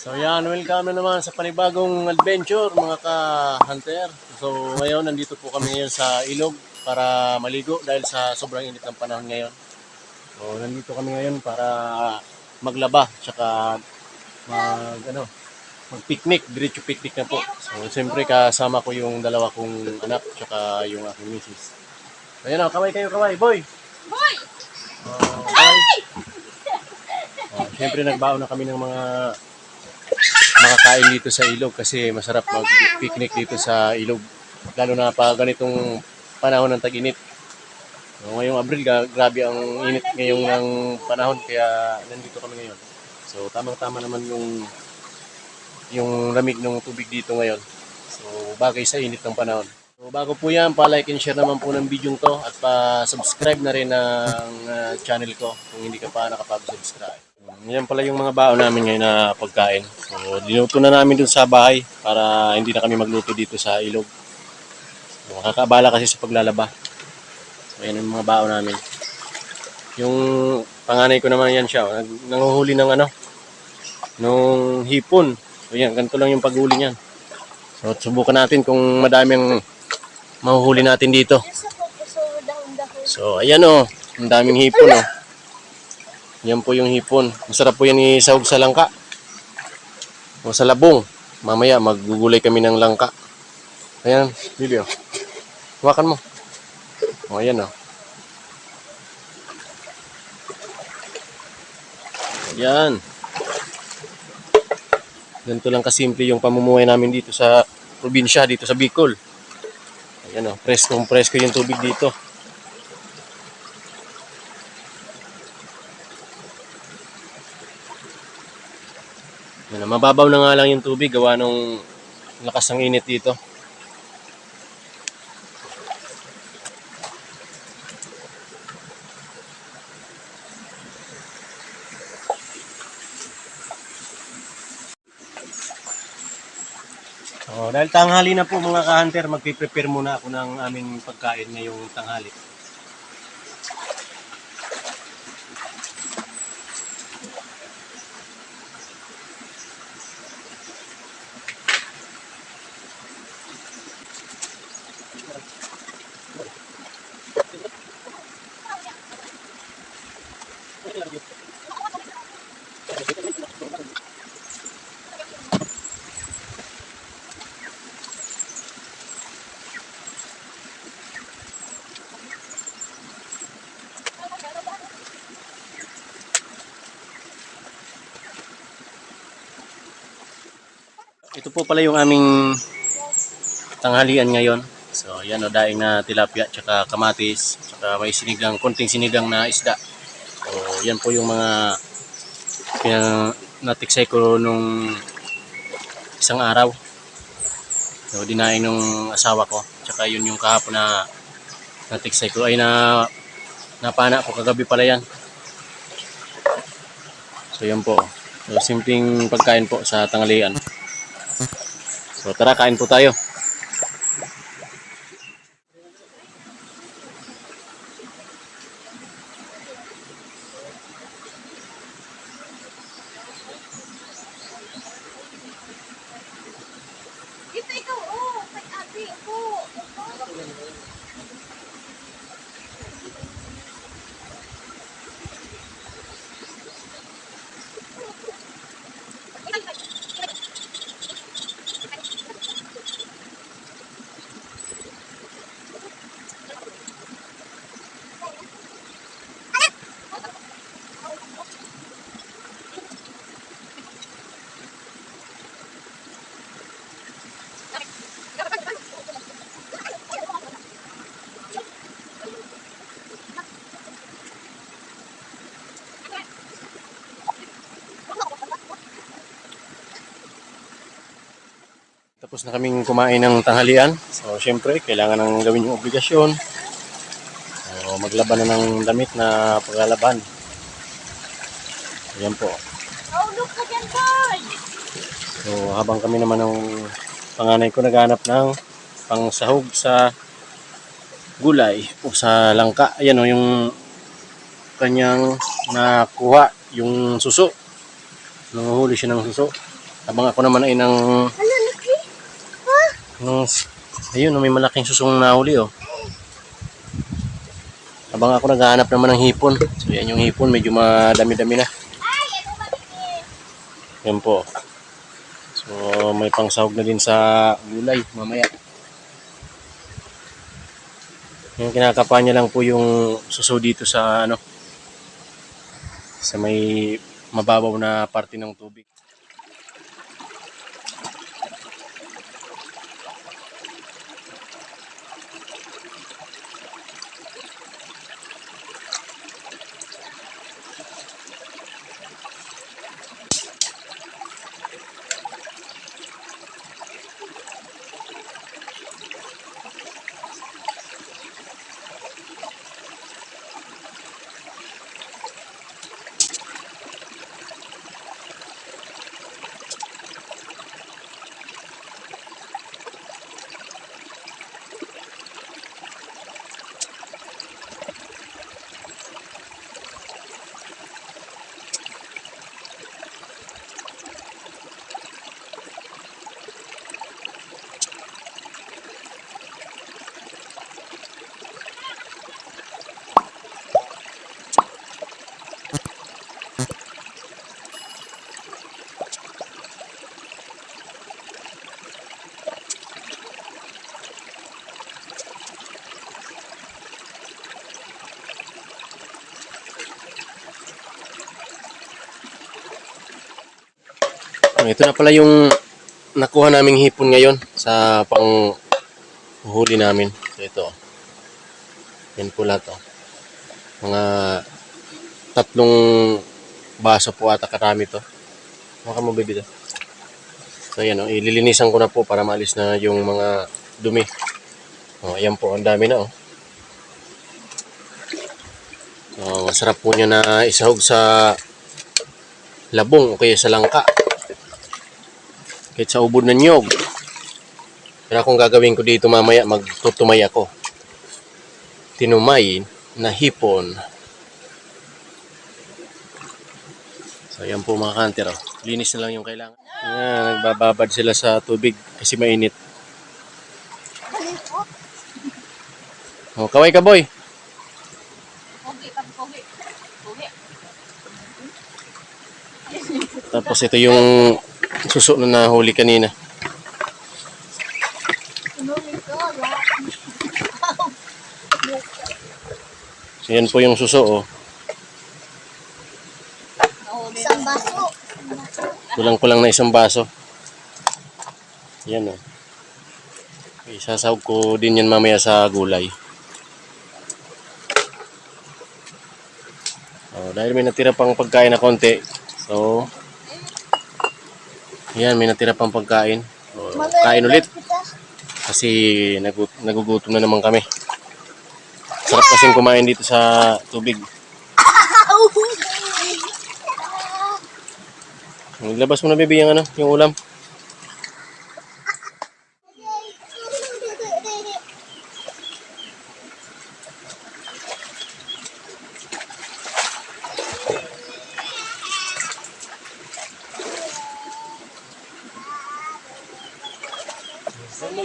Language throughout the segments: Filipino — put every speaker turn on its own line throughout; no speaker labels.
So yan, welcome na naman sa panibagong adventure mga ka-hunter. So ngayon, nandito po kami ngayon sa ilog para maligo dahil sa sobrang init ng panahon ngayon. So nandito kami ngayon para maglaba, tsaka mag, ano, mag-picnic, diretso picnic na po. So siyempre kasama ko yung dalawa kong anak, tsaka yung aking misis. Ayan na, kaway kayo, kaway, boy!
Boy!
Uh, kaway! Oh, siyempre nagbaon na kami ng mga makakain dito sa ilog kasi masarap mag-picnic dito sa ilog. Lalo na pa ganitong panahon ng tag-init. So, ngayong Abril, grabe ang init ngayong ng panahon kaya nandito kami ngayon. So tamang-tama naman yung yung lamig ng tubig dito ngayon. So bagay sa init ng panahon. So bago po yan, pa-like and share naman po ng video to at pa-subscribe na rin ng uh, channel ko kung hindi ka pa nakapag-subscribe. Yan pala yung mga baon namin ngayon na pagkain. So, dinuto na namin dun sa bahay para hindi na kami magluto dito sa ilog. So, makakaabala kasi sa paglalaba. So, yan yung mga baon namin. Yung panganay ko naman yan siya. oh, Nag, nanguhuli ng ano, nung hipon. So, yan, ganito lang yung paghuli niyan. So, subukan natin kung madami ang mahuhuli natin dito. So, ayan o. Ang daming hipon o. Yan po yung hipon. Masarap po yan isahog sa langka. O sa labong. Mamaya maggugulay kami ng langka. Ayan, Bibi o. Hawakan mo. O, ayan o. Ayan. Ganito lang kasimple yung pamumuhay namin dito sa probinsya, dito sa Bicol. Ayan o, preskong presko yung tubig dito. Mababaw na nga lang yung tubig gawa nung lakas ng init dito. Oh, dahil tanghali na po mga ka-hunter, magpiprepare muna ako ng aming pagkain ngayong tanghali. Ito po pala yung aming tanghalian ngayon. So, yan o, daing na tilapia, tsaka kamatis, tsaka may sinigang, konting sinigang na isda. Yan po yung mga pinang natiksay ko nung isang araw. So, dinaing nung asawa ko. Tsaka yun yung kahapon na natiksay ko. Ay, na napana ko kagabi pala yan. So, yan po. So, simpleng pagkain po sa tanghalian. So tara, kain po tayo. Tapos na kaming kumain ng tanghalian. So syempre, kailangan nang gawin yung obligasyon. So, maglaban na ng damit na paglalaban. Ayan po. So habang kami naman ng panganay ko naghanap ng pangsahog sa gulay o sa langka. Ayan o, yung kanyang nakuha, yung suso. Nanguhuli siya ng suso. Habang ako naman ay?
Ha?
Nung, ayun, may malaking susong nahuli, oh. Habang ako naghahanap naman ng hipon. So, yan yung hipon. Medyo madami-dami na. Yan po. So, may pangsahog na din sa gulay mamaya. Yung kinakapa niya lang po yung suso dito sa ano sa may mababaw na parte ng tubig. Ito na pala yung nakuha naming hipon ngayon sa pang huli namin. So ito. Yan po lahat. Oh. Mga tatlong baso po ata karami to. Baby to. So yan oh, ililinisan ko na po para maalis na yung mga dumi. Oh, ayan po, ang dami na oh. So, masarap po niya na isahog sa labong o kaya sa langka. Kahit sa ubod ng nyog. Pero kung gagawin ko dito mamaya, magtutumay ako. Tinumay na hipon. So, yan po mga kanter. Oh. Linis na lang yung kailangan. Yan, nagbababad sila sa tubig kasi mainit. Oh, kaway ka boy. Tapos ito yung suso na nahuli kanina.
Wala.
So yan po yung suso. Oh.
Isang baso.
Kulang-kulang na isang baso. Yan. Oh. Isasawag ko din yan mamaya sa gulay. Oh, dahil may natira pang pagkain na konti. So, yan, may natira pang pagkain. So, kain ulit. Kasi nagut nagugutom na naman kami. Sarap kasing kumain dito sa tubig. Labas mo na baby yung ano, yung ulam.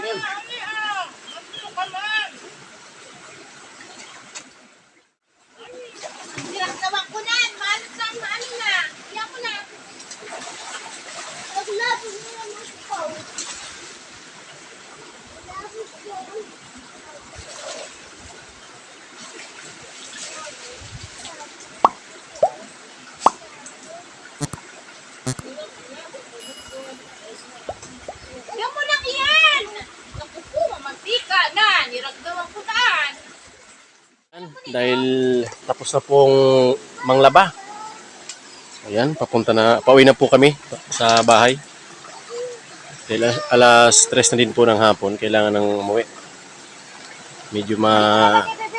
Thank you.
Dahil tapos na pong manglaba. Ayan, papunta na, pauwi na po kami sa bahay. Dahil alas- alas 3 na din po ng hapon, kailangan ng umuwi. Medyo ma,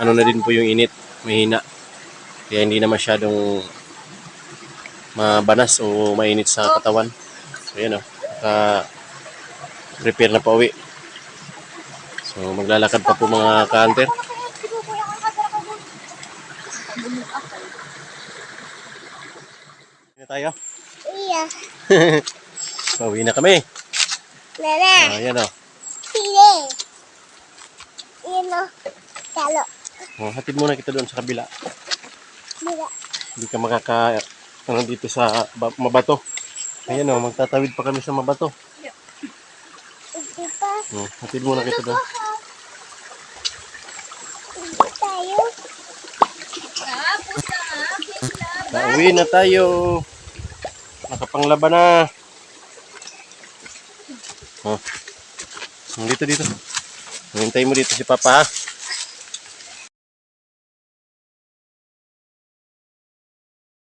ano na din po yung init, mahina. Kaya hindi na masyadong mabanas o mainit sa katawan. So yan o, naka prepare na pauwi. So maglalakad pa po mga ka-hunter. Hindi na tayo.
Iya.
Pauwi na kami.
Nana.
Oh, ayan o.
Pili. Yun o. Talo.
Oh, hatid muna kita doon sa kabila.
Bila.
Hindi ka makaka ano dito sa ba- mabato. Ayan o, magtatawid pa kami sa mabato.
Hindi pa.
Oh, hatid muna kita doon.
Hindi tayo.
Pauwi na tayo. Nakapanglaban na. Oh. Dito, dito. Hintay mo dito si Papa ha.